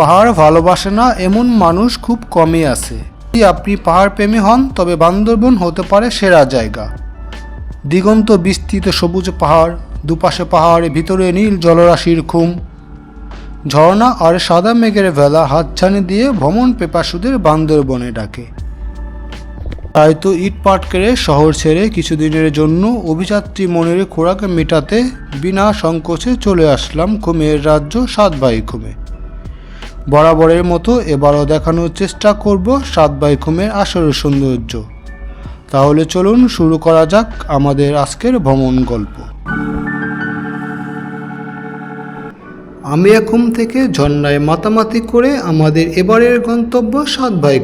পাহাড় ভালোবাসে না, এমন মানুষ খুব কমই আছে। যদি আপনি পাহাড় প্রেমী হন, তবে বান্দরবন হতে পারে সেরা জায়গা। দিগন্ত বিস্তৃত সবুজ পাহাড়, দুপাশে পাহাড়ের ভিতরে নীল জলরাশির খুম। ঝর্ণা আর সাদা মেঘের ভেলা হাতছানি দিয়ে ভ্রমণ পেপাসুদের বান্দরবনে ডাকে। তাই তো ইট পাট কেড়ে শহর ছেড়ে কিছুদিনের জন্য অভিযাত্রী মনের খোরাক মেটাতে বিনা সংকোচে চলে আসলাম খুমের রাজ্য সাত বাই খুমে। বরাবরের মতো এবারও দেখানোর চেষ্টা করব সাত বাইকুমের আসরের সৌন্দর্য। তাহলে চলুন শুরু করা যাক আমাদের আজকের ভ্রমণ গল্প। আমি এখন থেকে ঝর্ণায় মাতামাতি করে আমাদের এবারের গন্তব্য সাত ভাই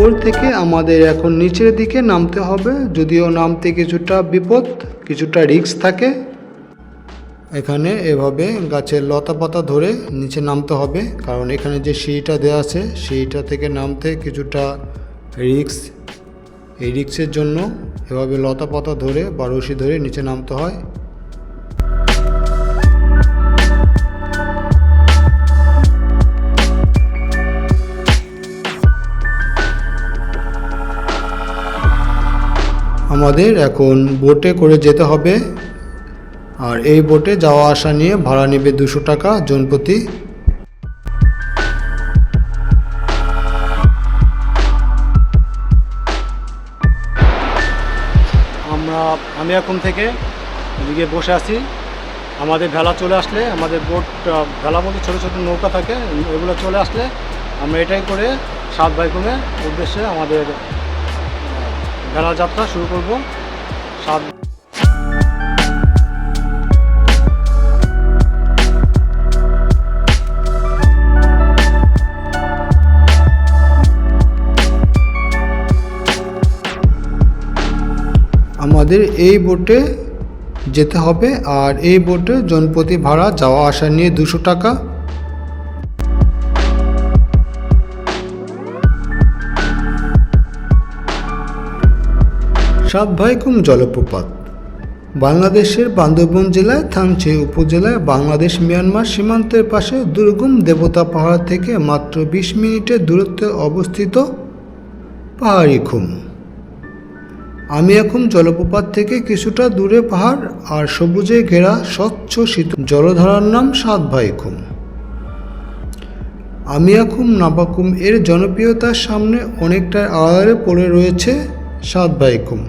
উপর থেকে আমাদের এখন নিচের দিকে নামতে হবে। যদিও নামতে কিছুটা বিপদ, কিছুটা রিক্স থাকে। এখানে এভাবে গাছের লতা পাতা ধরে নিচে নামতে হবে। কারণ এখানে যে সিঁড়িটা দেওয়া আছে, সিঁড়িটা থেকে নামতে কিছুটা রিক্স এই রিক্সের জন্য এভাবে লতা পাতা ধরে বা রশি ধরে নিচে নামতে হয়। আমাদের এখন বোটে করে যেতে হবে। আর এই বোটে যাওয়া আসা নিয়ে ভাড়া নেবে দুশো টাকা জনপ্রতি। আমরা, আমি এখন থেকে এদিকে বসে আছি। আমাদের ভেলা চলে আসলে, আমাদের বোট ভেলা মধ্যে ছোটো ছোটো নৌকা থাকে, এগুলো চলে আসলে আমরা এটাই করে সাত বাইকুমে উদ্দেশ্যে আমাদের ভেলা যাত্রা শুরু করব। সাত আমাদের এই বোটে যেতে হবে আর এই বোটে জনপ্রতি ভাড়া যাওয়া আসা নিয়ে দুশো টাকা। সাত ভাইকুম জলপ্রপাত। বাংলাদেশের বান্দরবন জেলায় থানচি উপজেলায় বাংলাদেশ মিয়ানমার সীমান্তের পাশে দুর্গম দেবতা পাহাড় থেকে মাত্র বিশ মিনিটের দূরত্বে অবস্থিত পাহাড়ি খুম। আমি এখন জলপ্রপাত থেকে কিছুটা দূরে পাহাড় আর সবুজে ঘেরা স্বচ্ছ শীত জলধারার নাম সাত ভাইকুম আমি এখন নাবাকুম এর জনপ্রিয়তার সামনে অনেকটা আড়ালে পড়ে রয়েছে সাত ভাইকুম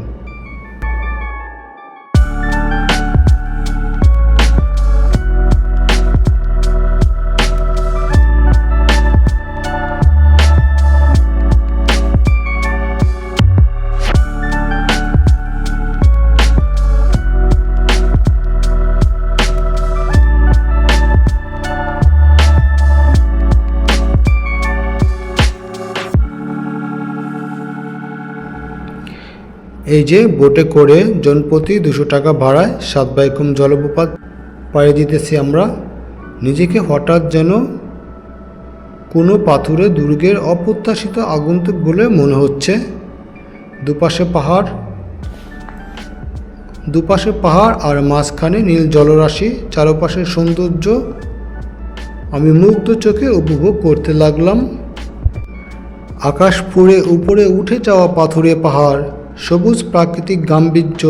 এই যে বোটে করে জনপ্রতি দুশো টাকা ভাড়ায় সাত বাইকুম জলপ্রপাত পাড়ি দিতেছি আমরা। নিজেকে হঠাৎ যেন কোনো পাথুরে দুর্গের অপ্রত্যাশিত আগন্তুক বলে মনে হচ্ছে। দুপাশে পাহাড় দুপাশে পাহাড় আর মাঝখানে নীল জলরাশি চারপাশের সৌন্দর্য। আমি মুগ্ধ চোখে উপভোগ করতে লাগলাম। আকাশ ফুঁড়ে উপরে উঠে যাওয়া পাথুরে পাহাড়। সবুজ প্রাকৃতিক গাম্ভীর্য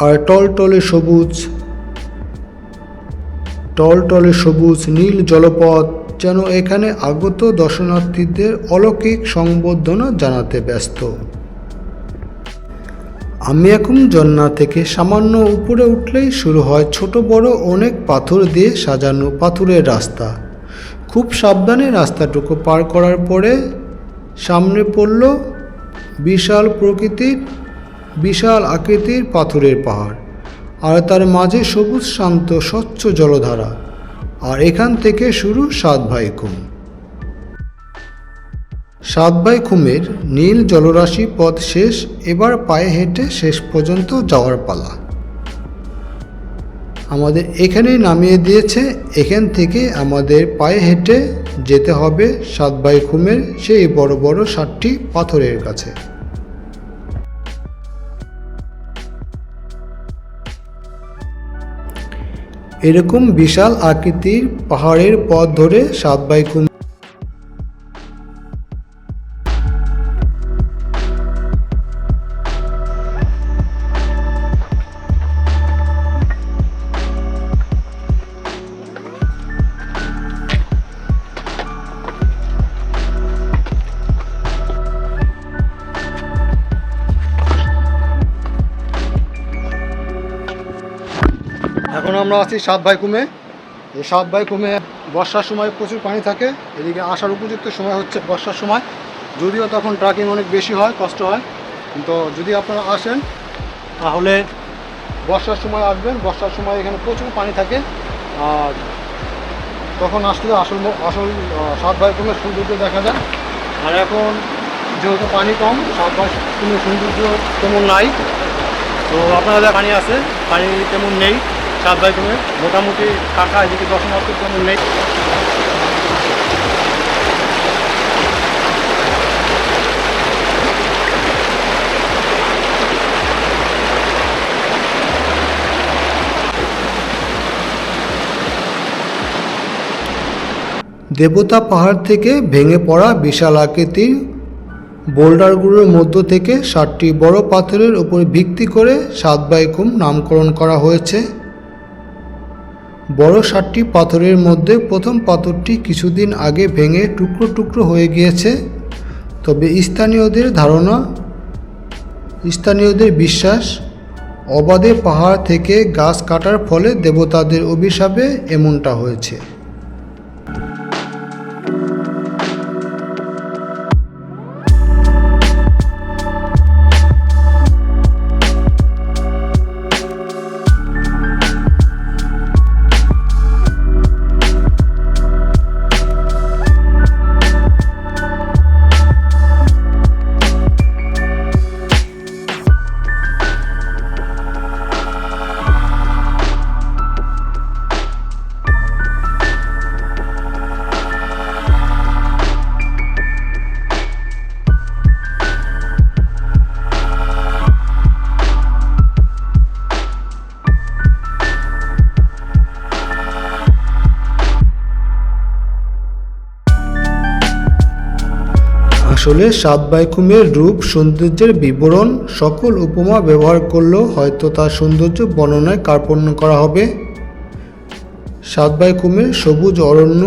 আর টলটলে সবুজ টলটলে সবুজ নীল জলপথ যেন এখানে আগত দর্শনার্থীদের অলৌকিক সংবর্ধনা জানাতে ব্যস্ত। আমি এখন জন্না থেকে সামান্য উপরে উঠলেই শুরু হয় ছোট বড় অনেক পাথর দিয়ে সাজানো পাথুরের রাস্তা। খুব সাবধানে রাস্তাটুকু পার করার পরে সামনে পড়ল বিশাল প্রকৃতির বিশাল আকৃতির পাথরের পাহাড়, আর তার মাঝে সবুজ, শান্ত, স্বচ্ছ জলধারা, আর এখান থেকে শুরু সাত ভাই খুম সাত ভাই খুমের নীল জলরাশি পথ শেষ, এবার পায়ে হেঁটে শেষ পর্যন্ত যাওয়ার পালা। আমাদের এখানেই নামিয়ে দিয়েছে, এখান থেকে আমাদের পায়ে হেঁটে যেতে হবে সাত বাই খুমের সেই বড় বড় ষাটটি পাথরের কাছে। এরকম বিশাল আকৃতির পাহাড়ের পথ ধরে সাত ভাইকুমেন্ট আমরা আছি সাত ভাই কুমে। এই সাত ভাই কুমে বর্ষার সময় প্রচুর পানি থাকে, এদিকে আসার উপযুক্ত সময় হচ্ছে বর্ষার সময়। যদিও তখন ট্রাকিং অনেক বেশি হয়, কষ্ট হয়। কিন্তু যদি আপনারা আসেন, তাহলে বর্ষার সময় আসবেন। বর্ষার সময় এখানে প্রচুর পানি থাকে। আর তখন আসলে আসল আসল সাত ভাই কুমের সৌন্দর্য দেখা যায়। আর এখন যেহেতু পানি কম, সাত ভাই কুমের সৌন্দর্য তেমন নাই। তো আপনাদের পানি আছে, পানি তেমন নেই। সাত বাই কমে মোটামুটি কাকা এদিকে দর্শনার্থী তেমন নেই। দেবতা পাহাড় থেকে ভেঙে পড়া বিশাল আকৃতির বোল্ডারগুলোর মধ্য থেকে সাতটি বড় পাথরের উপর ভিত্তি করে সাত বাইকুম নামকরণ করা হয়েছে। বড় সাতটি পাথরের মধ্যে প্রথম পাথরটি কিছুদিন আগে ভেঙে টুকরো টুকরো হয়ে গিয়েছে। তবে স্থানীয়দের ধারণা, স্থানীয়দের বিশ্বাস, অবাধে পাহাড় থেকে গাছ কাটার ফলে দেবতাদের অভিশাপে এমনটা হয়েছে। আসলে সাত বাইকুমের রূপ সৌন্দর্যের বিবরণ সকল উপমা ব্যবহার করলেও হয়তো তার সৌন্দর্য বর্ণনায় কার্পণ্য করা হবে। সাত বাইকুমের সবুজ অরণ্য,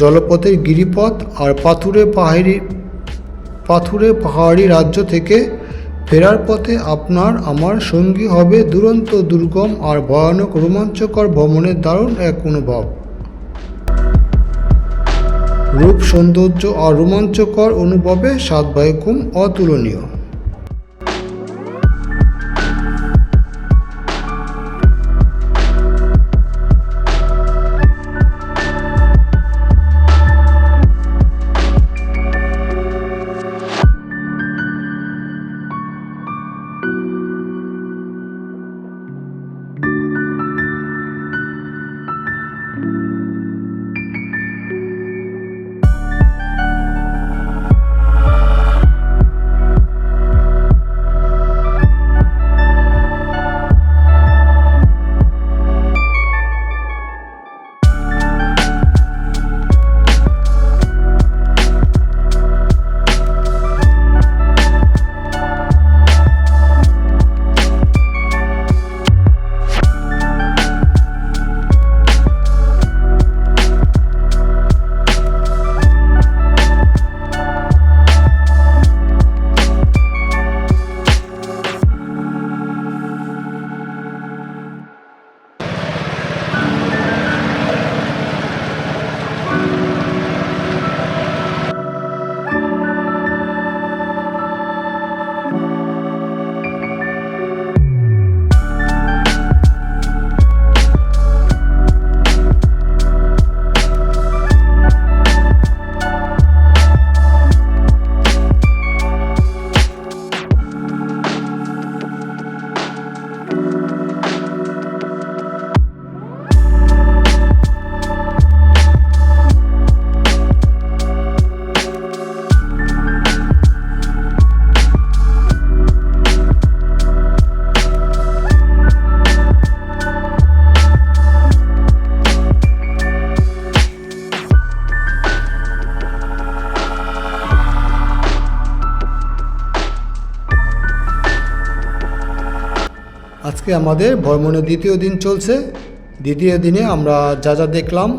জলপথের গিরিপথ আর পাথুরে পাহাড়ি পাথুরে পাহাড়ি রাজ্য থেকে ফেরার পথে আপনার আমার সঙ্গী হবে দুরন্ত দুর্গম আর ভয়ানক রোমাঞ্চকর ভ্রমণের দারুণ এক অনুভব। রূপ সৌন্দর্য আর রোমাঞ্চকর অনুভবে সাত ঘুম অতুলনীয়। আজকে আমাদের ভ্রমণের দ্বিতীয় দিন চলছে। দ্বিতীয় দিনে আমরা যা যা দেখলাম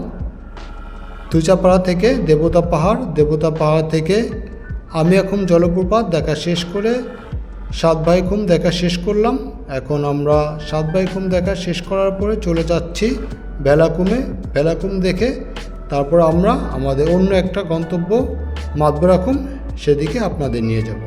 তুচাপাড়া থেকে দেবতা পাহাড় দেবতা পাহাড় থেকে আমি এখন জলপ্রপাত দেখা শেষ করে সাত ভাইখুম দেখা শেষ করলাম। এখন আমরা সাত ভাইখুম দেখা শেষ করার পরে চলে যাচ্ছি বেলাকুমে বেলাকুম দেখে তারপর আমরা আমাদের অন্য একটা গন্তব্য মাতবরাকুম সেদিকে আপনাদের নিয়ে যাব।